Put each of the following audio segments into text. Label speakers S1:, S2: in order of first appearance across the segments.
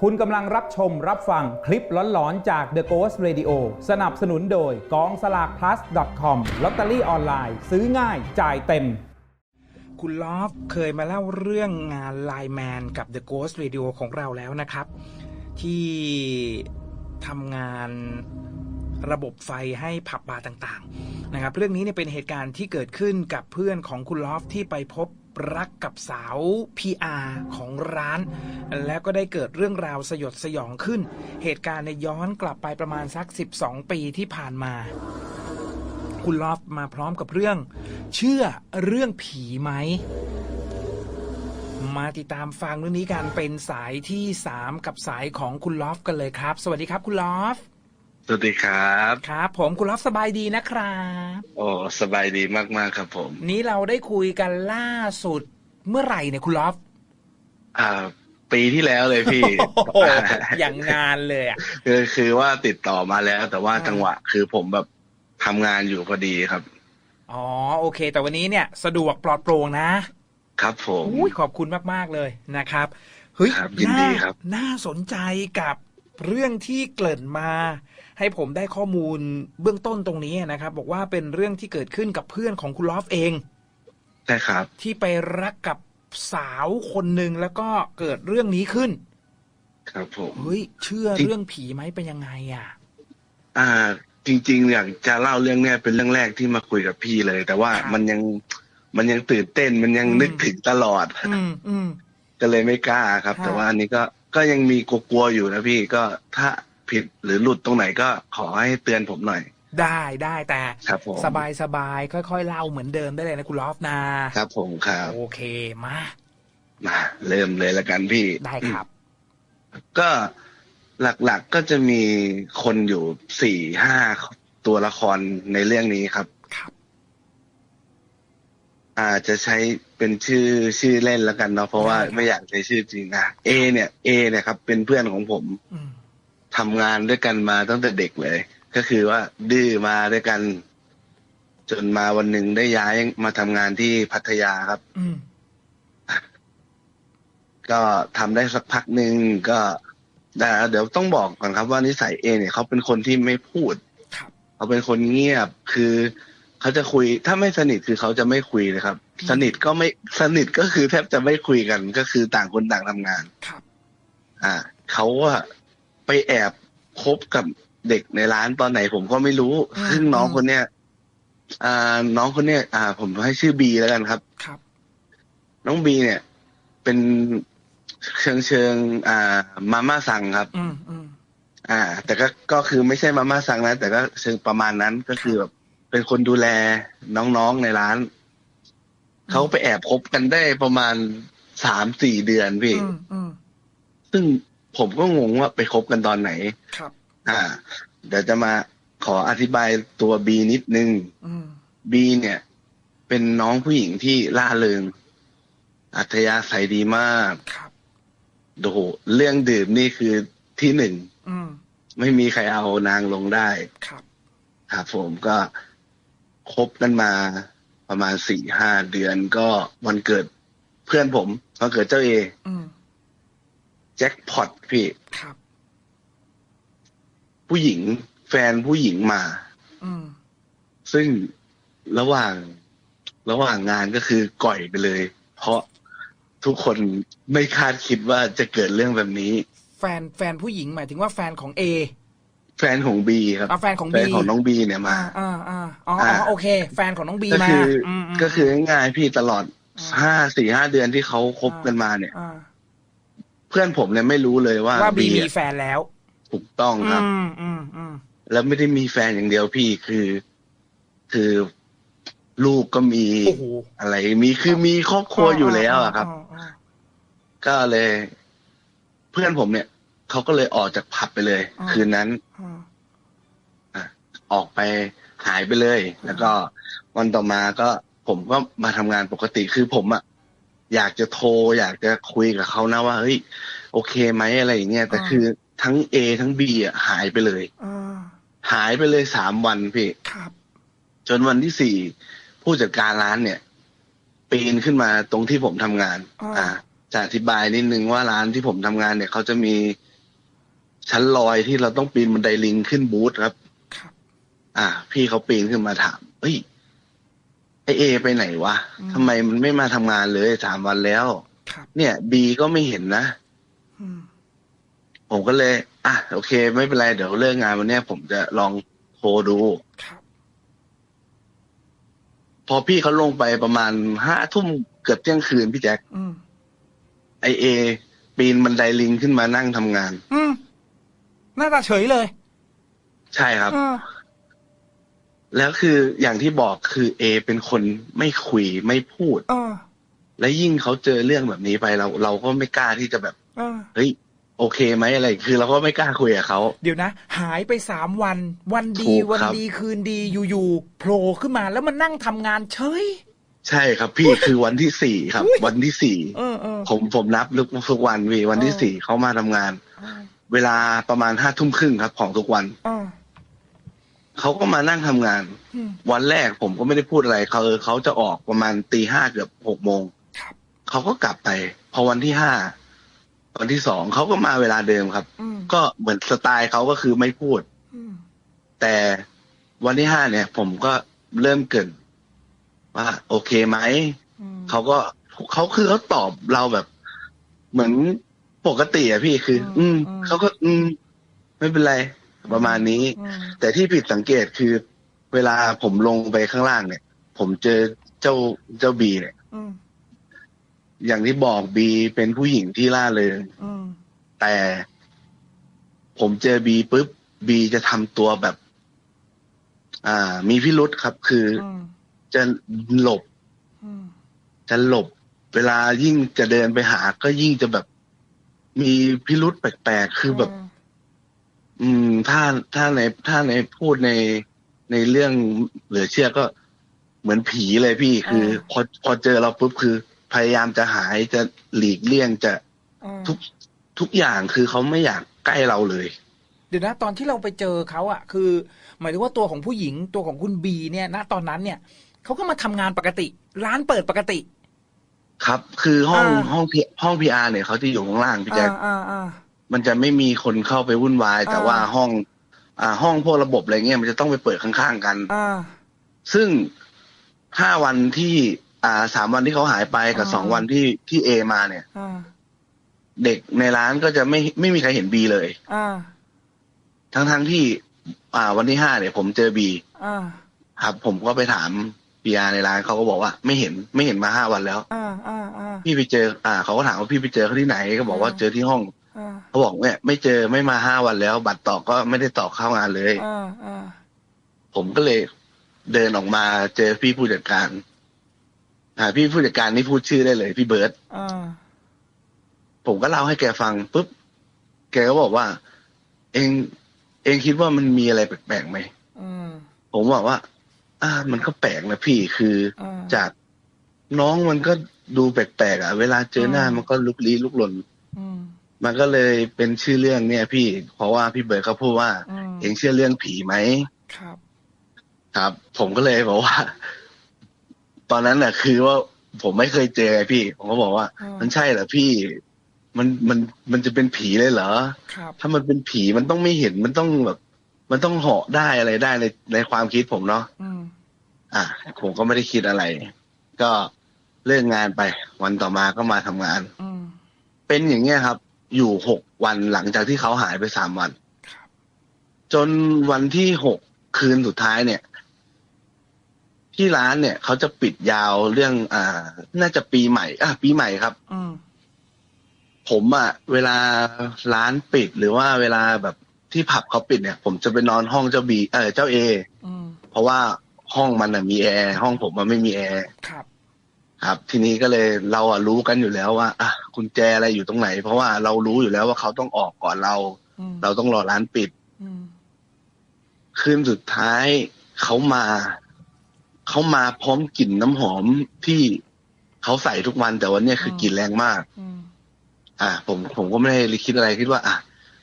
S1: คุณกำลังรับชมรับฟังคลิปหลอนๆ จาก The Ghost Radio สนับสนุนโดยกองสลาก plus com ลอตเตอรี่ออนไลน์ ซื้อง่ายจ่ายเต็ม
S2: คุณลอฟเคยมาเล่าเรื่องงานไลแมนกับ The Ghost Radio ของเราแล้วนะครับ ที่ทำงานระบบไฟให้ผับบาร์ต่างๆนะครับ เรื่องนี้เนี่ยเป็นเหตุการณ์ที่เกิดขึ้นกับเพื่อนของคุณลอฟที่ไปพบ รักกับสาว PR ของร้าน แล้วก็ได้เกิดเรื่องราวสยดสยองขึ้น เหตุการณ์ในย้อนกลับไปประมาณสัก 12 ปีที่ผ่านมา คุณลอฟมาพร้อมกับเรื่อง เชื่อเรื่องผีไหมมาติดตามฟังเรื่องนี้กันเป็นสายที่ 3 กับสายของคุณลอฟกันเลยครับ สวัสดีครับคุณลอฟ
S3: สวัสดีครับ
S2: ครับ ผมคุณลอฟสบายดีนะครับ
S3: โอ้สบายดีมากๆครับผม
S2: นี้เราได้คุยกันล่าสุดเมื่อไหร่เนี่ยคุณลอฟ
S3: อ่าปีที่แล้วเลยพี่
S2: โอ้โหอย่างงานเลยอะ
S3: คือคือว่าติดต่อมาแล้ว แต่ว่า
S2: อ่า
S3: จังหวะคือผมแบบทำงานอยู่พอดีครับ
S2: อ๋อโอเค แต่วันนี้เนี่ยสะดวกปลอดโปร่งนะ
S3: ครับผม
S2: อุ้ยขอบคุณมากๆเลยนะครับเฮ้ย
S3: ครับยินดีครับา
S2: น่าสนใจกับเรื่องที่เกริ่นมา ให้ผมได้ข้อมูลเบื้องต้นตรงนี้นะครับ บอกว่าเป็นเรื่องที่เกิดขึ้นกับเพื่อนของคุณลอฟเอง
S3: ใช่ครับ
S2: ที่ไปรักกับสาวคนหนึ่งแล้วก็เกิดเรื่องนี้ขึ้น
S3: ครับผม
S2: เฮ้ยเชื่อ
S3: จริง
S2: เรื่องผีไหมเป็นยังไงอะ
S3: อ่า จริง ๆ อยากจะเล่าเรื่องเนี้ยเป็นเรื่องแรกที่มาคุยกับพี่เลย แต่ว่า
S2: ครับ
S3: มันยังมันยังตื่นเต้นมันยัง
S2: อืม
S3: นึกถึงตลอด
S2: อืมอืม
S3: ก็เลยไม่กล้าครับ
S2: ครับ
S3: แต่ว่าอันนี้ก็ก็ยังมีกลัวๆอยู่นะพี่ก็ถ้า ผิดหรือหลุดตรงไหนก็ขอให้เตือนผมหน่อย
S2: ได้ได้แต่
S3: ครับผม
S2: สบายสบายๆค่อยๆเล่าเหมือนเดิมได้เลยนะคุณลอฟนะครับ
S3: ผมครับ
S2: โอเคมา
S3: มาเริ่มเลยละกันพี่
S2: ได้ครับ
S3: ก็หลักๆก็จะมีคนอยู่สี่ห้าตัวละครในเรื่องนี้ครับ
S2: ครับ
S3: อาจจะใช้เป็นชื่อชื่อเล่นแล้วกันเนาะเพราะว่า
S2: ได้ครับ
S3: ไม่อยากใช้ชื่อจริงนะเอเนี่ยเอเนี่ยครับ เป็นเพื่อนของผม
S2: อืม
S3: ทำงานด้วยกันมาตั้งแต่เด็กเลย ก็คือว่าดื้อมาด้วยกัน จนมาวันหนึ่งได้ย้ายมาทำงานที่พัทยาครับ
S2: อืม
S3: ก็ทำได้สักพักหนึ่งก็แต่เดี๋ยวต้องบอกก่อนครับว่านิสัยเอเนี่ยเขาเป็นคนที่ไม่พูด
S2: ครับ
S3: เขาเป็นคนเงียบคือเขาจะคุย ถ้าไม่สนิทคือเขาจะไม่คุยเลยครับ
S2: อืม
S3: สนิทก็ไม่สนิทก็คือแทบจะไม่คุยกันก็คือต่างคนต่างทำงาน
S2: ครับ
S3: อ่าเขาว่า ไปแอบคบกับเด็กในร้านตอนไหนผมก็ไม่รู้
S2: อืม
S3: ซึ่งน้อง
S2: อืม
S3: คนเนี้ยอ่าน้องคนเนี้ยอ่า ผมให้ชื่อบีแล้วกันครับ
S2: ครับ
S3: น้องบีเนี่ย เป็นเชิงเชิงอ่ามาม่าสั่งครับ
S2: อืมอืม
S3: อ่า แต่ก็ก็คือไม่ใช่มาม่าสั่งนะแต่ก็เชิงประมาณนั้นก็คือแบบเป็นคนดูแลน้องๆในร้าน เขาไปแอบคบกันได้ประมาณสามสี่เดือนพี่
S2: อืมอืม
S3: ซึ่ง ผมก็งงว่าไปคบกันตอนไหน
S2: ครับ
S3: อ่า เดี๋ยวจะมาขออธิบายตัวบีนิดนึง
S2: อืม
S3: บีเนี่ย เป็นน้องผู้หญิงที่ล่าเริง อัธยาศัยดีมาก
S2: ครับ
S3: โอ้โหเรื่องดื่มนี่คือที่หนึ่ง
S2: อืม
S3: ไม่มีใครเอานางลงได้
S2: ครับ
S3: ครับผมก็คบกันมาประมาณสี่ห้าเดือนก็วันเกิดเพื่อนผมวันเกิดเจ้าเอ
S2: อืม
S3: แจ็คพอตพี่
S2: ครับ
S3: ผู้หญิงแฟนผู้หญิงมา
S2: อืม
S3: ซึ่งระหว่างระหว่างงานก็คือก่อยไปเลย เพราะทุกคนไม่คาดคิดว่าจะเกิดเรื่องแบบนี้
S2: แฟนแฟนผู้หญิงหมายถึงว่าแฟนของเอ
S3: แฟนของบีครับ
S2: เอาแฟนของ
S3: แฟ
S2: บี
S3: นของน้องบีเนี่ยมา
S2: อ่าอ่าอ่าอ๋ออ๋อ
S3: อ่า
S2: โอเค แฟนของน้องบี
S3: ก็
S2: มา
S3: คืออ
S2: มม
S3: ก็คือง่ายๆพี่ตลอด
S2: อ่า
S3: ห้าสี่ห้าเดือนที่เขาคบกันมาเนี่ย
S2: อ่า
S3: เพื่อนผมเนี่ยไม่รู้เลยว่า
S2: ว่าบี
S3: บี
S2: มี
S3: อะ
S2: แฟนแล้ว
S3: ถูกต้องครับ
S2: อืมอืมอืม
S3: แล้วไม่ได้มีแฟนอย่างเดียวพี่คือ คือลูกก็มี
S2: โอ้โห
S3: อะไรมีคือมีครอบครัวอยู่แล้วอะครับ
S2: อ่า
S3: ก็เลย เพื่อนผมเนี่ยเขาก็เลยออกจากผับไปเลย คืนนั้น
S2: อ่า
S3: ออกไปหายไปเลย แล้วก็วันต่อมาก็ผมก็มาทำงานปกติคือผมอะ อยากจะโทร อยากจะคุยกับเขานะว่าเฮ้ยโอเคไหมอะไรอย่างเงี้ยแต่คือทั้งเอทั้งบีอะหายไปเลย
S2: อ่า
S3: หายไปเลยสามวันพี่
S2: ครับ
S3: จนวันที่สี่ผู้จัดการร้านเนี่ยปีนขึ้นมาตรงที่ผมทำงาน
S2: อ่า
S3: อ่าจะอธิบายนิดนึงว่าร้านที่ผมทำงานเนี่ยเขาจะมีชั้นลอยที่เราต้องปีนบันไดลิงขึ้นบูธครับ
S2: ครับ
S3: อ่า พี่เขาปีนขึ้นมาถาม เฮ้ย ไอเอไปไหนวะ
S2: อืม
S3: ทำไมมันไม่มาทำงานเลยสามวันแล้ว
S2: ครับ
S3: เนี่ยบีก็ไม่เห็นนะ
S2: อืม
S3: ผมก็เลย อะโอเค ไม่เป็นไรเดี๋ยวเลิกงานวันเนี้ยผมจะลองโทรดู
S2: ครับ
S3: พอพี่เขาลงไปประมาณห้าทุ่มเกือบเที่ยงคืนพี่แจ็ค
S2: อืม
S3: ไอเอ ปีนบันไดลิงขึ้นมานั่งทำงาน
S2: อืมหน้าตาเฉยเลย
S3: ใช่ครับ
S2: เออ
S3: แล้วคืออย่างที่บอกคือเอ เป็นคนไม่คุยไม่พูด
S2: เออ
S3: และยิ่งเขาเจอเรื่องแบบนี้ไปเรา เราก็ไม่กล้าที่จะแบบ
S2: เออ
S3: เฮ้ยโอเคไหมอะไร คือเราก็ไม่กล้าคุยกับเขา
S2: เดี๋ยวนะ หายไปสามวัน วันดี
S3: ถูก
S2: วัน
S3: ครับ
S2: ดีคืนดีอยู่ๆโผล่ขึ้นมาแล้วมันนั่งทำงานเฉย
S3: ใช่ครับพี่คือวันที่สี่ครับ
S2: อุ๊ย
S3: วันที่สี่
S2: เออเออ
S3: ผมผมนับทุกทุกวันวีวันที่
S2: เออ
S3: สี่เขามาทำงาน เวลาประมาณห้าทุ่มครึ่งครับ ของทุกวัน
S2: เออ
S3: เขาก็มานั่งทำงาน
S2: อืม
S3: วันแรกผมก็ไม่ได้พูดอะไรเขาเออเขาจะออกประมาณตีห้าเกือบหกโมง
S2: ครับ
S3: เขาก็กลับไป พอวันที่ห้าวันที่สองเขาก็มาเวลาเดิมครับ
S2: อืม
S3: ก็เหมือนสไตล์เขาก็คือไม่พูด
S2: อืม
S3: แต่วันที่ห้าเนี่ย ผมก็เริ่มเกรินว่าโอเคไหม
S2: อืม
S3: เขาก็เขาคือเขาตอบเราแบบ เหมือนปกติอะพี่คือ
S2: อื
S3: อื
S2: ม
S3: ม
S2: อืม
S3: เขาก็ อืม ไม่เป็นไร ประมาณนี้
S2: อืม
S3: แต่ที่ผิดสังเกตคือ เวลาผมลงไปข้างล่างเนี่ย ผมเจอเจ้าเจ้าบีเนี่ย
S2: อืม
S3: อย่างที่บอกบีเป็นผู้หญิงที่ล่าเริง
S2: อืม
S3: แต่ผมเจอบีปุ๊บบีจะทำตัวแบบ อ่า มีพิรุษครับ คือ
S2: อืม
S3: จะหลบ
S2: อืม
S3: จะหลบ เวลายิ่งจะเดินไปหา ก็ยิ่งจะแบบ มีพิรุษแปลกๆ คือแบบ อืม ถ้าถ้าในถ้าในพูดในในเรื่องเหลือเชื่อก็เหมือนผีเลยพี่คือพอพอเจอเราปุ๊บคือ พยายามจะหายจะหลีกเลี่ยงจะ
S2: อืม
S3: ทุกทุกอย่างคือเขาไม่อยากใกล้เราเลย
S2: เดี๋ยวนะตอนที่เราไปเจอเขาอะคือ หมายถึงว่าตัวของผู้หญิงตัวของคุณบีเนี่ยณตอนนั้นเนี่ยเขาก็มาทำงานปกติ ร้านเปิดปกติ
S3: ครับ คือห้อง
S2: อ่า
S3: ห้องพีห้องพีอาร์เนี่ยเขาจะอยู่ข้างล่างพี่แจ๊ค
S2: อ่าอ่าอ่า
S3: มันจะไม่มีคนเข้าไปวุ่นวาย แต่
S2: อ่า
S3: ว่าห้อง อ่า ห้องพวกระบบอะไรเงี้ยมันจะต้องไปเปิดข้างๆกัน
S2: อ่า
S3: ซึ่งห้าวันที่อ่าสามวันที่เขาหายไปกับ
S2: อ่า
S3: สองวันที่ที่เอมาเนี่ย
S2: อ่า
S3: เด็กในร้านก็จะไม่ไม่มีใครเห็นบีเลย
S2: อ่า
S3: ทั้งทั้งๆที่ อ่า วันที่ห้าเนี่ย ผมเจอบี
S2: อ่า
S3: ครับผมก็ไปถามพีอาในร้านเขาก็บอกว่าไม่เห็นไม่เห็นมาห้าวันแล้ว
S2: อ่าอ่าอ่า
S3: พี่ไปเจอ อ่าเขาก็ถามว่าพี่ไปเจอเขาที่ไหนก็บอกว่า
S2: อ่า
S3: เจอที่ห้อง
S2: อ่า
S3: เขาบอกเนี่ยไม่เจอไม่มาห้าวันแล้ว บัตรต่อก็ไม่ได้ต่อเข้างานเลย
S2: อ่าอ่า
S3: ผมก็เลยเดินออกมาเจอพี่ผู้จัดการอ่าพี่ผู้จัดการนี่พูดชื่อได้เลย พี่เบิร์ต
S2: อ่า
S3: ผมก็เล่าให้แกฟังปุ๊บแกก็บอกว่า เองเองคิดว่ามันมีอะไรแปลกๆไหม
S2: อืม
S3: ผมบอกว่า อ่า มันก็แปลกนะพี่คือ
S2: อ่า
S3: จากน้องมันก็ดูแปลกๆอะ เวลาเจอหน้า
S2: อืม
S3: มันก็ลุกลี้ลุกลน
S2: อื ม
S3: มันก็เลยเป็นชื่อเรื่องเนี่ยพี่ เพราะว่าพี่เบิร์ดเขาพูดว่า
S2: อืม
S3: เองเชื่อเรื่องผีไหม
S2: ครับ
S3: ครับ ผมก็เลยบอกว่า ตอนนั้นน่ะ คือว่าผมไม่เคยเจอไงพี่ ผมก็บอกว่า
S2: อืม
S3: มันใช่เหรอพี่ มันมันมันจะเป็นผีเลยเหรอ
S2: ครับ
S3: ถ้ามันเป็นผีมันต้องไม่เห็นมันต้องแบบ มันต้องเหาะได้อะไรได้ในในความคิดผมเนาะ
S2: อืม
S3: อะผมก็ไม่ได้คิดอะไร ก็เลิกงานไป วันต่อมาก็มาทำงาน
S2: อืม
S3: เป็นอย่างเงี้ยครับ อยู่หกวันหลังจากที่เขาหายไปสามวัน
S2: ครับ
S3: จนวันที่หกคืนสุดท้ายเนี่ย ที่ร้านเนี่ยเขาจะปิดยาวเรื่อง อ่า น่าจะปีใหม่ อะปีใหม่ครับ
S2: อืม
S3: ผมอะเวลาร้านปิดหรือว่าเวลาแบบที่ผับเขาปิดเนี่ย ผมจะไปนอนห้องเจ้าบี เออเจ้าเอ
S2: อืม
S3: เพราะว่าห้องมันอะมีแอร์ห้องผมมันไม่มีแอร์
S2: ครับ
S3: ครับ ทีนี้ก็เลยเราอะรู้กันอยู่แล้วว่าอะกุญแจอะไรอยู่ตรงไหน เพราะว่าเรารู้อยู่แล้วว่าเขาต้องออกก่อนเรา
S2: อืม
S3: เราต้องรอร้านปิด
S2: อืม
S3: คืนสุดท้ายเขามา เขามาพร้อมกลิ่นน้ำหอมที่เขาใส่ทุกวันแต่วันเนี้ยคือกลิ่นแรงมาก
S2: อืม
S3: อ่า ผมผมก็ไม่ได้คิดอะไรคิดว่า อะ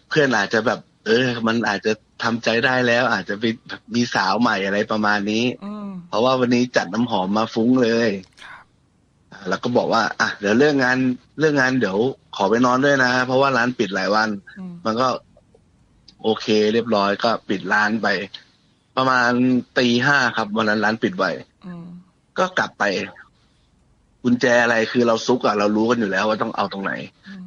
S3: เพื่อนอาจจะแบบ เออ มันอาจจะทำใจได้แล้ว อาจจะไปมีสาวใหม่อะไรประมาณนี้
S2: อืม
S3: เพราะว่าวันนี้จัดน้ำหอมมาฟุ้งเลย
S2: ครับ
S3: อ่า แล้วก็บอกว่าอะเดี๋ยวเรื่องงานเรื่องงานเดี๋ยวขอไปนอนด้วยนะ เพราะว่าร้านปิดหลายวัน
S2: อืม
S3: มันก็ โอเค เรียบร้อยก็ปิดร้านไป ประมาณตีห้าครับวันนั้นร้านปิดไว้
S2: อืม
S3: ก็กลับไป กุญแจอะไรคือเราซุกอะเรารู้กันอยู่แล้วว่าต้องเอาตรงไหน
S2: อืม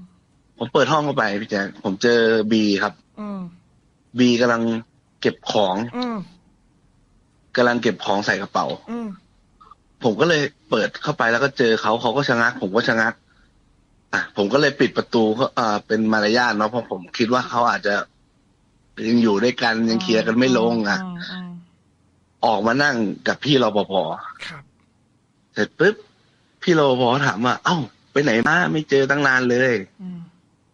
S3: ผมเปิดห้องเข้าไปพี่แจ๊คผมเจอบีครับ
S2: อืม
S3: บีกำลังเก็บของ
S2: อืม
S3: กำลังเก็บของใส่กระเป๋า
S2: อืม
S3: ผมก็เลยเปิดเข้าไปแล้วก็เจอเขาเขาก็ชะงัก ผมก็ชะงัก อะผมก็เลยปิดประตูเขาอ่าเป็นมารยาทเนาะเพราะผมคิดว่าเขาอาจจะยังอยู่ด้วยกันยังเคลียร์กันไม่ลงอะ
S2: มอืม
S3: ออกมานั่งกับพี่รปภ
S2: ครับ
S3: เสร็จปุ๊บพี่รปภถามว่า เอ้า ไปไหนมาไม่เจอตั้งนานเลย
S2: อืม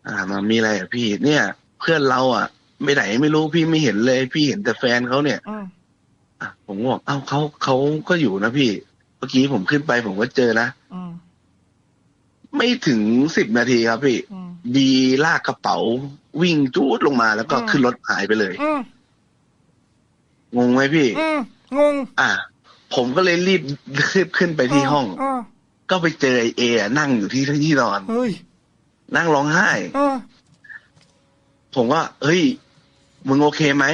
S3: อ่ามามีอะไรอะพี่ เนี่ย เพื่อนเราอะไปไหนไม่รู้พี่ไม่เห็นเลย พี่เห็นแต่แฟนเขาเนี่ย
S2: อืม
S3: อะผมก็บอกเอ้าเขาเขาก็อยู่นะพี่เมื่อกี้ผมขึ้นไปผมก็เจอนะ
S2: อืม
S3: ไม่ถึงสิบนาทีครับพี่
S2: อืม
S3: บีลากกระเป๋า วิ่งจูดลงมาแล้วก็
S2: อืม
S3: ขึ้นรถหายไปเลย
S2: อืม
S3: งงไหมพี่
S2: อืมงง
S3: อะ ผมก็เลยรีบรีบขึ้นไปที่ห้อง
S2: อ่า
S3: ก็ไปเจอไอเออะนั่งอยู่ที่ที่นอน
S2: เฮ้ย
S3: นั่งร้องไห้
S2: อ่า
S3: ผมว่าเฮ้ย มึงโอเคไหม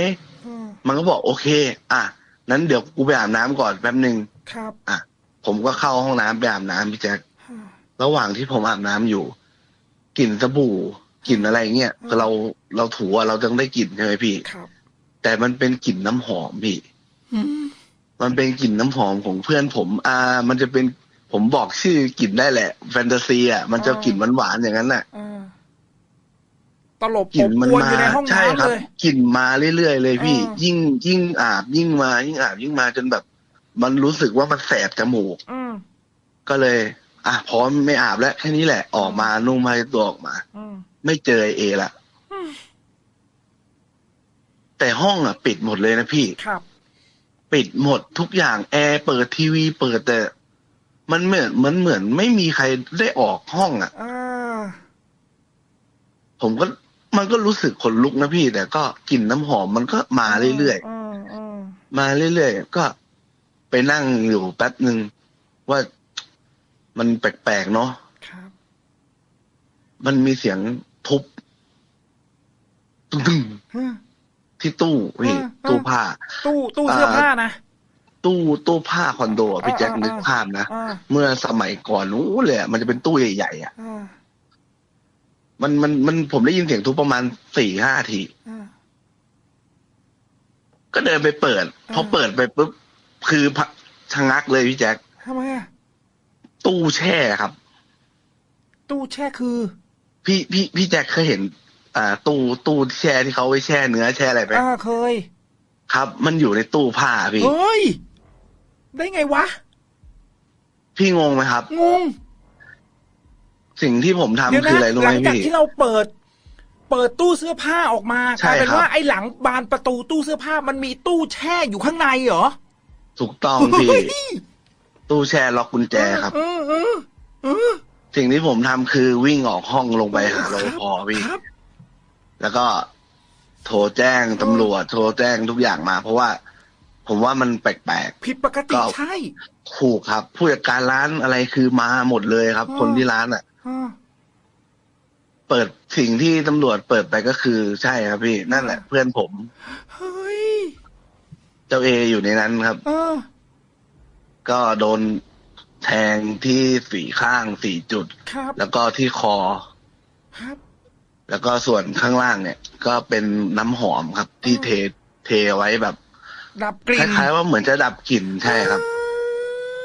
S2: อ่า
S3: มันก็บอกโอเค อะนั้นเดี๋ยวกูไปอาบน้ำก่อนแป๊บหนึ่ง
S2: ครับ
S3: อะ ผมก็เข้าห้องน้ำไปอาบน้ำพี่แจ๊ค
S2: อ่า
S3: ระหว่างที่ผมอาบน้ำอยู่กลิ่นสบู่กลิ่นอะไรเงี้ย
S2: อืม
S3: เราเราถูอะเราต้องได้กลิ่นใช่ไหมพี่
S2: ครับ
S3: แต่มันเป็นกลิ่นน้ำหอมพี่
S2: อืม
S3: มันเป็นกลิ่นน้ำหอมของเพื่อนผม อ่า มันจะเป็นผมบอกชื่อกลิ่นได้แหละ แฟนตาซีอะมันจะกลิ่นหวานๆอย่างนั้นน่ะ
S2: อ่าตลบ
S3: กลิ่
S2: อบ
S3: นมัน
S2: อวน
S3: มา
S2: อยู่ในห้อง
S3: ใช่ค
S2: น้ำ
S3: รับ
S2: เลย
S3: กลิ่นมาเรื่อยๆเลยพี่
S2: อ่ายิ่
S3: ยิ่งยิ่งอาบยิ่งมา ยิ่งอาบยิ่งมาจนแบบ มันรู้สึกว่ามันแสบจมูก
S2: อืม
S3: ก็เลย อะพอไม่อาบแล้วแค่นี้แหละออกมานุ่งผ้าเช็ดตัวออกมา
S2: อืม
S3: ไม่เจอไอ้เอละ
S2: อืม
S3: แต่ห้องอะ ปิดหมดเลยนะพี่
S2: ครับ
S3: ปิดหมดทุกอย่างแอร์เปิดทีวี เปิดแต่ มันเหมือนมันเหมือน ไม่มีใครได้ออกห้องอะ
S2: อ่า
S3: ผมก็มันก็รู้สึกขนลุกนะพี่ แต่ก็กลิ่นน้ำหอมมันก็มาเรื่อย
S2: อืมอืม
S3: ๆมาเรื่อยๆก็ ไปนั่งอยู่แป๊บหนึ่งว่ามันแปลกๆเนาะ
S2: ครับ
S3: มันมีเสียงทุบตึ้ง
S2: อืม
S3: ๆที่ตู้พี่
S2: อ่าอ่า
S3: ตู้ผ้า
S2: ตู้ตู้เสื้อผ้านะ
S3: ตู้ตู้ผ้าคอนโดอะพี่แจ็ค
S2: อ่าอ่า
S3: นึกภาพนะ
S2: อ่า
S3: เมื่อสมัยก่อนนู้นเลยอะมันจะเป็นตู้ใหญ่ๆอะ
S2: อ่า
S3: มันมันมันผมได้ยินเสียงทุบประมาณสี่ห้าที
S2: อ่า
S3: ก็เดินไปเปิด
S2: อ่า
S3: พอเปิดไปปุ๊บ คือพะชะงักเลยพี่แจ็ค
S2: ทำไมอะ
S3: ตู้แช่ครับ
S2: ตู้แช่คือ
S3: พี่พี่พี่แจ็คเคยเห็น อ่า ตู้ตู้แช่ที่เขาไว้แช่เนื้อแช่อะไรไป
S2: อ่าเคย
S3: ครับ มันอยู่ในตู้ผ้าพี่
S2: เฮ้ย ได้ไงวะ
S3: พี่งงไหมครับ
S2: งง
S3: สิ่งที่ผมทำ
S2: เดี๋ยว
S3: คือ
S2: นะ
S3: อะไรรู้
S2: ห
S3: ไหม
S2: ลังจาก
S3: พี่
S2: ที่เราเปิดเปิดตู้เสื้อผ้าออกมา
S3: ใช่
S2: กลายเป็น
S3: ครับ
S2: ว่าไอ้หลังบานประตูตู้เสื้อผ้ามันมีตู้แช่อยู่ข้างในเหรอ
S3: ถูกต้องพี่
S2: เฮ้ย
S3: ตู้แช่ล็อกกุญแจครับ
S2: เออเออเออ
S3: สิ่งที่ผมทำคือวิ่งออกห้องลงไปหารปภพี่
S2: ครับ
S3: แล้วก็โทรแจ้งตำรวจ โทรแจ้งทุกอย่างมา เพราะว่า ผมว่ามันแปลก
S2: ผิดปกติ
S3: ก็
S2: ใช่
S3: ๆ ถูกครับ ผู้จัดการร้านอะไรคือมาหมดเลยครับ
S2: อ๋อ
S3: คนที่ร้านอะ
S2: อ่า
S3: เปิดสิ่งที่ตำรวจเปิดไปก็คือใช่ครับพี่ นั่นแหละ เพื่อนผม
S2: เฮ้ย
S3: เจ้าเออยู่ในนั้นครับ
S2: เออ
S3: ก็โดนแทงที่สี่ข้างสี่จุด
S2: ครับ
S3: แล้วก็ที่คอ
S2: ครับ
S3: แล้วก็ส่วนข้างล่างเนี่ย ก็เป็นน้ำหอมครับ ที่เทเทไว้แบบ
S2: ดับกลิ่
S3: คนล้ายๆว่าเหมือนจะดับกลิ่นใช่ครับ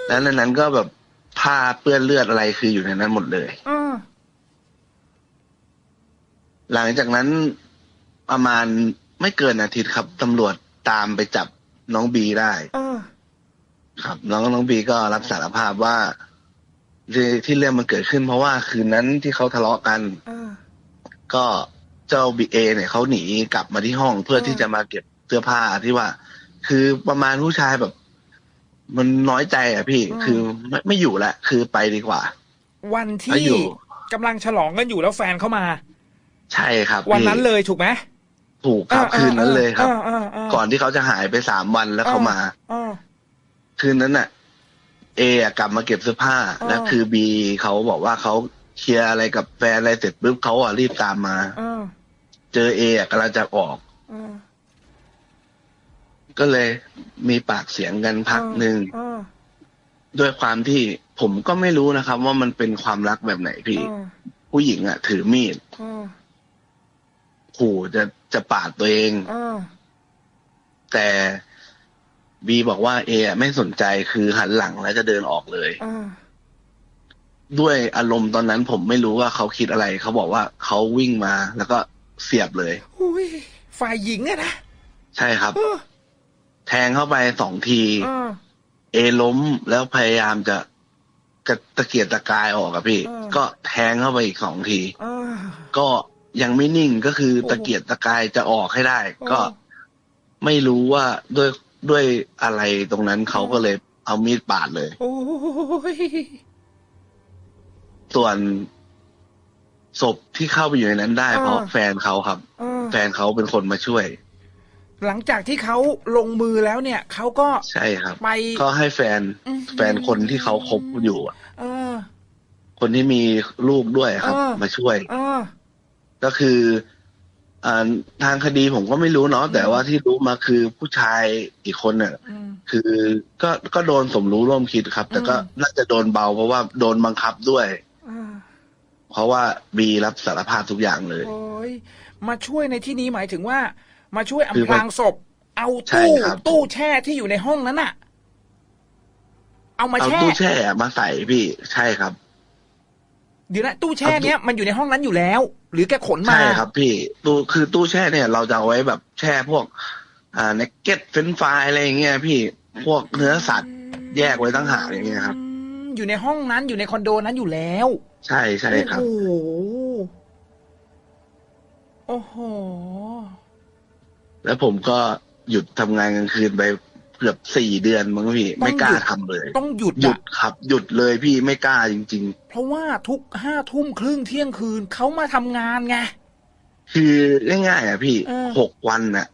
S3: แล้วในนั้นก็แบบผ้าเปื้อนเลือดอะไรคืออยู่ในนั้นหมดเลย
S2: เออ
S3: หลังจากนั้นประมาณไม่เกินอาทิตย์ครับตำรวจตามไปจับ น้องบีได้
S2: เออ
S3: ครับ น้องน้องบีก็รับสารภาพว่าที่ที่เรื่องมันเกิดขึ้นเพราะว่าคืนนั้นที่เขาทะเลาะกัน
S2: เออ
S3: ก็เจ้าบีเอเนี่ยเขาหนีกลับมาที่ห้องเพื่อ
S2: อืม
S3: ที่จะมาเก็บเสื้อผ้าที่ว่า คือประมาณผู้ชายแบบ มันน้อยใจอะพี่ คือไม่ไม่อยู่ละคือไปดีกว่า
S2: วัน
S3: อา
S2: ที่
S3: ยุ
S2: กำลังฉลองกันอยู่แล้วแฟนเข้ามา
S3: ใช่ครับ
S2: วัน
S3: พี่
S2: นั้นเลยถูกไหม
S3: ถูกครับ
S2: อ่า
S3: คืนนั้นเลยครับ
S2: อ่าอ่าอ่า
S3: ก่อนที่เขาจะหายไปสามวันแล้วเขามา
S2: อ่า
S3: คืนนั้นน่ะ เออะกลับมาเก็บเสื้อผ้า
S2: อ๋อ
S3: แล้วคือบีเขาบอกว่าเขาเคลียร์อะไรกับแฟนอะไรเสร็จปุ๊บเขาอะรีบตามมา
S2: เออ
S3: เจอเออะกำลังจะออก
S2: เออ
S3: ก็เลยมีปากเสียงกันพักหนึ่ง
S2: เออ
S3: ด้วยความที่ผมก็ไม่รู้นะครับ ว่ามันเป็นความรักแบบไหนพี่
S2: เออ
S3: ผู้หญิงอะ ถือมีด
S2: เออ
S3: ขู่จะจะปาดตัวเอง
S2: เออ
S3: แต่บีบอกว่าเอะไม่สนใจคือหันหลังแล้วจะเดินออกเลย
S2: เออ
S3: ด้วยอารมณ์ตอนนั้นผมไม่รู้ว่าเขาคิดอะไร เขาบอกว่าเขาวิ่งมาแล้วก็เสียบเลย
S2: อุ้ยฝ่ายหญิงอะนะ
S3: ใช่ครับ
S2: เออ
S3: แทงเข้าไปสองที
S2: เออ
S3: เอล้มแล้วพยายามจะกระตะเกียกตะกายออกอะพี่
S2: เออ
S3: ก็แทงเข้าไปอีกสองที
S2: เออ
S3: ก็ ยังไม่นิ่งก็คือ
S2: โอ้
S3: ตะเกียกตะกายจะออกให้ได้
S2: โอ้
S3: ก็ไม่รู้ว่าด้วยด้วยอะไรตรงนั้นเขาก็เลยเอามีดปาดเลย
S2: โอ้ย
S3: ส่วนศพที่เข้าไปอยู่ในนั้นได้ เพราะแฟนเขาครับ
S2: เออ
S3: แฟนเขาเป็นคนมาช่วย
S2: หลังจากที่เขาลงมือแล้วเนี่ยเขาก็
S3: ใช่ครับ
S2: ไป
S3: ก็ให้แฟน
S2: อื้อหือ
S3: แฟนคนที่เขาคบอยู่อะ
S2: เออ
S3: คนที่มีลูกด้วยครับ
S2: เออ
S3: มาช่วย
S2: เออ
S3: ก็คืออ่าทางคดีผมก็ไม่รู้เนาะแต่ว่าที่รู้มาคือผู้ชายอีกคนเนี่ย
S2: อืม
S3: คือก็ก็โดนสมรู้ร่วมคิดครับ แต่ก็
S2: อืม
S3: น่าจะโดนเบาเพราะว่าโดนบังคับด้วย
S2: เออ
S3: เพราะว่าบีรับสารภาพทุกอย่างเลย
S2: โอ้ยมาช่วยในที่นี้หมายถึงว่า มาช่วย
S3: คือ
S2: อำพรางศพ เอา
S3: ใช่
S2: ตู้
S3: ครับ
S2: ตู้แช่ที่อยู่ในห้องนั้นน่ะเอามา
S3: เอา
S2: แช่
S3: ตู้แช่มาใส่พี่ใช่ครับ
S2: เดี๋ยวนะตู้แช่
S3: เอาตู้
S2: เนี้ยมันอยู่ในห้องนั้นอยู่แล้ว หรือแกขนมา
S3: ใช่ครับ พี่ตู้คือตู้แช่เนี่ย เราจะเอาไว้แบบแช่พวก อ่าเนกเก็ตเฟนฟรายอะไรอย่างเงี้ยพี่พวกเนื้อสัตว์แยกไว้ตั้งหากอย่างเงี้ยครับ
S2: อืมอยู่ในห้องนั้นอยู่ในคอนโดนั้นอยู่แล้ว
S3: ใช่ใช่ครับ
S2: โอ้โหโอ้โห
S3: แล้วผมก็หยุดทำงานกลางคืนไป เกือบสี่เดือนมั้งพี่ ไม่กล้าทำเลย
S2: ต้องหยุด
S3: หยุ
S2: อะ
S3: ดครับ หยุดเลยพี่ไม่กล้าจริง
S2: เพราะว่าทุกห้าทุ่มครึ่งเที่ยงคืนเขามาทำงานไง
S3: ๆคือง่ายๆอะพี่
S2: เออ
S3: หกวันน่ะ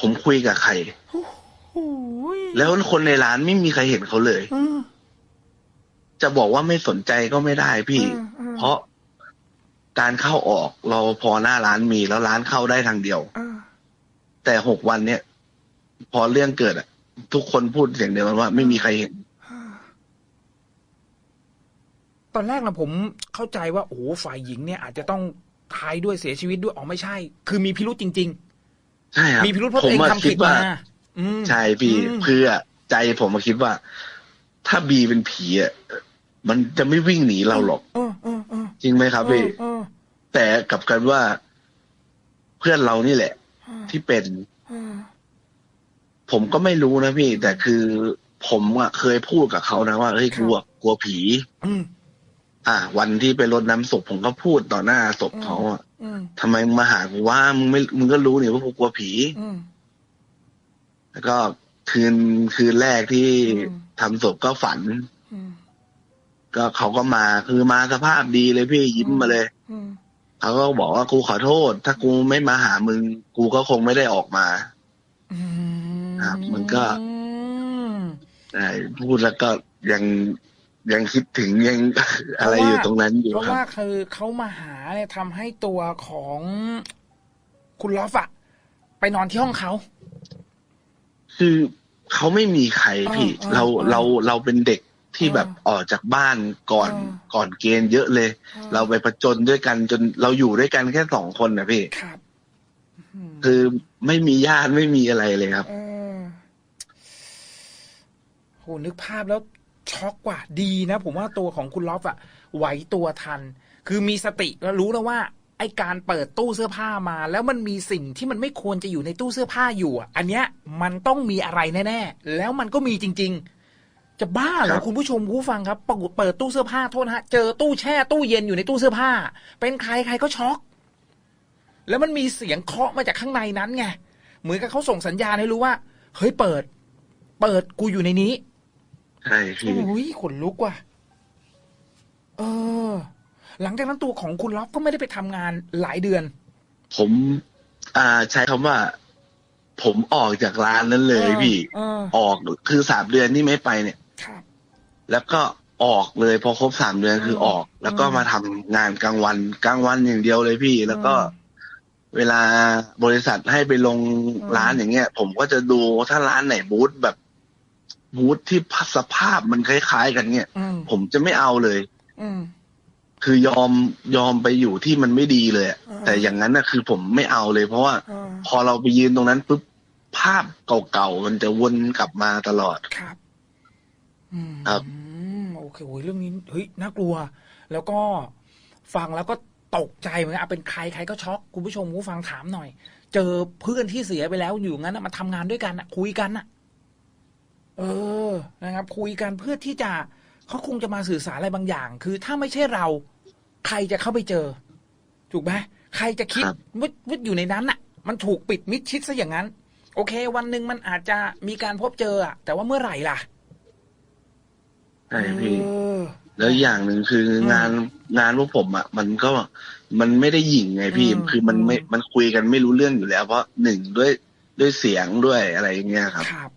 S3: ผมคุยกับใคร
S2: โอ้โห
S3: แล้วคนในร้านไม่มีใครเห็นเขาเลย
S2: เออ
S3: จะบอกว่าไม่สนใจก็ไม่ได้พี่
S2: เออเออ
S3: เพราะการเข้าออกเราพอหน้าร้านมีแล้วร้านเข้าได้ทางเดียว
S2: เออ
S3: แต่หกวันเนี้ย พอเรื่องเกิดอะทุกคนพูดเสียงเดียวกันว่าไม่มีใครเห็น
S2: ตอนแรกนะผมเข้าใจว่าโอ้โหฝ่ายหญิงเนี่ยอาจจะต้องตายด้วยเสียชีวิตด้วยอ๋อไม่ใช่ คือมีพิรุธจริง
S3: ใช่ครับ
S2: ๆมีพิรุธเพราะ
S3: ผ
S2: ตัว
S3: ม
S2: เอง
S3: อะ
S2: ทำ
S3: คิ
S2: ผิ
S3: ด
S2: ด
S3: ว่า
S2: มาอืม
S3: ใช่พี่
S2: อืม
S3: เพื่อใจผมมาคิดว่า ถ้าบีเป็นผีอะมันจะไม่วิ่งหนีเราหรอก
S2: เออเออเออ
S3: จริงไหมครับพี่
S2: เออ
S3: แต่กลับกันว่า เพื่อนเรานี่แหละ
S2: เออ
S3: ที่เป็น
S2: เออ
S3: ผมก็ไม่รู้นะพี่ แต่คือผมอะเคยพูดกับเขานะว่าเฮ้ยกลัวกลัวผี
S2: อืม
S3: อ่า วันที่ไปรดน้ำศพผมก็พูดต่อหน้าศพเขาอะ
S2: อืม
S3: ทำไมมึงมาหากูว่ามึงไม่มึงก็รู้นี่ว่ากูกลัวผี
S2: อืม
S3: แล้วก็คืนคืนแรกที่
S2: อืม
S3: ทำศพก็ฝัน
S2: อืม
S3: ก็เขาก็มาคือมาสภาพดีเลยพี่ยิ้มมาเลย
S2: อืม
S3: เขาก็บอกว่ากูขอโทษ ถ้ากูไม่มาหามึง กูก็คงไม่ได้ออกมา
S2: อืม
S3: ครับ มันก็
S2: อืม
S3: ใช่พูดแล้วก็ยังยังคิดถึงยังอะไรอยู่ตรงนั้นอยู่
S2: เพราะ
S3: ครับ
S2: ว่าคือเขามาหาเนี่ยทำให้ตัวของคุณลอฟอะไปนอนที่ห้องเขา
S3: คือเขาไม่มีใครพี่
S2: เออเออ
S3: เรา
S2: เออ
S3: เราเราเป็นเด็กที่
S2: เออ
S3: แบบออกจากบ้านก่อน
S2: เออ
S3: ก่อนเกณฑ์เยอะเลย เราไปประจนด้วยกันจนเราอยู่ด้วยกันแค่สองคนนะพี่
S2: ครับอืม
S3: คือไม่มีญาติไม่มีอะไรเลยครับ
S2: เออโหนึกภาพแล้วช็อกกว่าดีนะ ผมว่าตัวของคุณลอฟอะไหวตัวทัน คือมีสติแล้วรู้แล้วว่าไอการเปิดตู้เสื้อผ้ามา แล้วมันมีสิ่งที่มันไม่ควรจะอยู่ในตู้เสื้อผ้าอยู่อะอันเนี้ยมันต้องมีอะไรแน่ๆ แล้วมันก็มีจริง ๆ จะบ้าเหร
S3: ครั
S2: อบคุณผู้ชมผู้ฟังครับเปิดเปิดตู้เสื้อผ้าโทษนะฮะเจอตู้แช่ตู้เย็นอยู่ในตู้เสื้อผ้า เป็นใครใครก็ช็อก แล้วมันมีเสียงเคาะมาจากข้างในนั้นไงเหมือนกับเขาส่งสัญญาณให้รู้ว่า เฮ้ยเปิด เปิดกูอยู่ในนี้
S3: ใช่พี่
S2: โอ้ยขนลุกว่ะ เออ หลังจากนั้นตัวของคุณล็อกก็ไม่ได้ไปทำงานหลายเดือน
S3: ผม อ่า ใช้คำว่า ผมออกจากร้านนั้นเลยพี่
S2: เออ
S3: ออกคือสามเดือนที่ไม่ไปเนี่ย
S2: ครับ
S3: แล้วก็ออกเลยพอครบสามเดือนคือออก แล้วก็
S2: อืม
S3: มาทำงานกลางวันกลางวันอย่างเดียวเลยพี่ แล้วก็
S2: อืม
S3: เวลาบริษัทให้ไปลง
S2: อืม
S3: ร้านอย่างเงี้ย ผมก็จะดูถ้าร้านไหนบูธแบบ บูธที่สภาพมันคล้าย ๆ กันเนี่ย
S2: อืม
S3: ผมจะไม่เอาเลย
S2: อืม
S3: คือยอมยอมไปอยู่ที่มันไม่ดีเลยอะ
S2: อืม
S3: แต่อย่างนั้นนะคือผมไม่เอาเลย เพราะว่า
S2: อืม
S3: พอเราไปยืนตรงนั้นปุ๊บภาพเก่าๆมันจะวนกลับมาตลอด
S2: ครับอืม
S3: ครับ
S2: โอเคโอ้ยเรื่องนี้เฮ้ยน่ากลัว แล้วก็ฟังแล้วก็ตกใจเหมือนกันอะเป็นใครใครก็ช็อกคุณผู้ชมผู้ฟังถามหน่อย เจอเพื่อนที่เสียไปแล้วอยู่งั้นนะมาทำงานด้วยกันอะคุยกันอะ เออนะครับ คุยกันเพื่อที่จะเขาคงจะมาสื่อสารอะไรบางอย่าง คือถ้าไม่ใช่เรา ใครจะเข้าไปเจอ ถูกไหมใครจะคิด
S3: ครับ
S2: ว่าว่าอยู่ในนั้นอะ มันถูกปิดมิดชิดซะอย่างนั้น โอเค วันหนึ่งมันอาจจะมีการพบเจออะแต่ว่าเมื่อไหร่ล่ะ
S3: ใช่พี่
S2: เออ
S3: แล้วอย่างหนึ่งคืออ
S2: ม
S3: งานงานพวกผมอะมันก็มันไม่ได้หยิ่งไงพี่
S2: อืม
S3: คือมันไม่
S2: อืม
S3: มันคุยกันไม่รู้เรื่องอยู่แล้ว เพราะหนึ่งด้วยด้วยเสียงด้วยอะไรอย่างเงี้ยครับ
S2: ครับ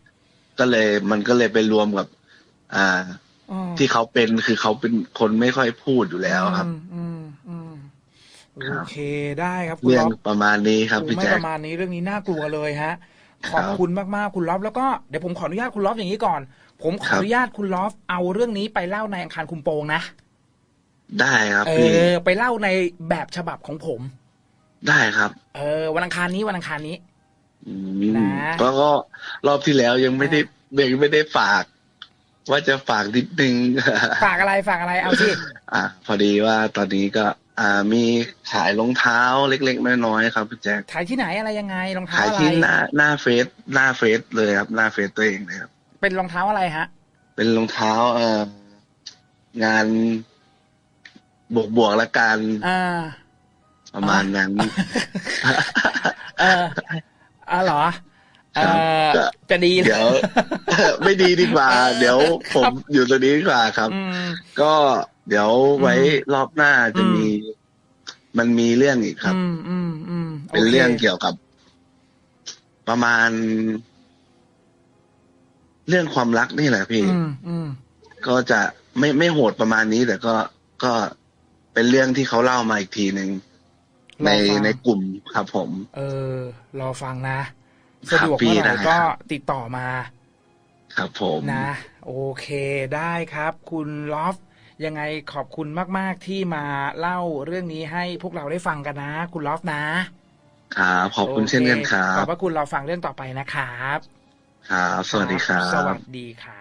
S3: ก็เลยมันก็เลยไปรวมกับ อ่า
S2: อืม
S3: ที่เขาเป็นคือเขาเป็นคนไม่ค่อยพูดอยู่แล้วครับ
S2: อืมอืมอืม
S3: ครั
S2: โอบเคได้ครับคุณ
S3: เรื่อง
S2: ล็อบ
S3: ประมาณนี้ครับ
S2: โอ้
S3: พี่
S2: ไม่
S3: แจ๊
S2: ป
S3: ค
S2: ระมาณนี้เรื่องนี้น่ากลัวเลยฮะข
S3: ครั
S2: อบบคุณมากๆคุณล็อบแล้วก็เดี๋ยวผมขออนุญาตคุณล็อบอย่างนี้ก่อน ผมขอ
S3: ครับ
S2: อนุญาตคุณล็อบเอาเรื่องนี้ไปเล่าในอังคารคุมโปงนะ
S3: ได้ครับ
S2: เอ
S3: พี่
S2: อไปเล่าในแบบฉบับของผม
S3: ได้ครับ
S2: เออ วันอังคารนี้วันอังคารนี้
S3: อืม
S2: นะ
S3: แล้วก็รอบที่แล้วยังไม่ได้ยังไม่ได้ฝาก ว่าจะฝากนิดนึง
S2: ฝากอะไรฝากอะไรเอาสิ
S3: อะพอดีว่าตอนนี้ก็ อ่ามีขายรองเท้าเล็กๆน้อยๆครับพี่แจ๊ค
S2: ขายที่ไหนอะไรยังไงรองเท้า
S3: ขาย
S2: อะไร
S3: ที่หน้าหน้าเฟซหน้าเฟซเลยครับ หน้าเฟซตัวเองเลยครับ
S2: เป็นรองเท้าอะไรฮะ
S3: เป็นรองเท้าเอ่องานบวกบวกๆละกัน
S2: อ่า
S3: ประมาณนั้น
S2: เออ อ่าเหรอเออ
S3: ครับ
S2: จะดีหรอ
S3: เดี๋ยวไม่ดีดีกว่า เดี๋ยวผมอยู่ตรงนี้ดีกว่าครับ
S2: อืม
S3: ก็เดี๋ยวไว้รอบหน้าจะ
S2: อืม
S3: มี มันมีเรื่องอีกครับ
S2: อืมอืมอืมโค
S3: เป็นเรื่องเกี่ยวกับ ประมาณ เรื่องความรักนี่แหละพี่
S2: อืมอืม
S3: ก็จะไม่ไม่โหดประมาณนี้ แต่ก็ก็เป็นเรื่องที่เขาเล่ามาอีกทีหนึ่ง ใน
S2: รอฟัง
S3: ในกลุ่มครับผม
S2: เออ รอฟังนะ
S3: ครั
S2: สะ
S3: บ
S2: ดวก
S3: พี่
S2: เมื่อไหร่
S3: ได้
S2: ก็
S3: ครับ
S2: ติดต่อมา
S3: ครับผม
S2: นะ โอเคได้ครับ คุณลอฟยังไงขอบคุณมาก ๆ ที่มาเล่าเรื่องนี้ให้พวกเราได้ฟังกันนะ คุณลอฟนะครับ
S3: ขอบคุณเช่นกันครั
S2: ขอบบพระคุณเราฟังเรื่องต่อไปนะครับ
S3: ครับ สวัสดีครั
S2: สวั
S3: บ
S2: สดีครับ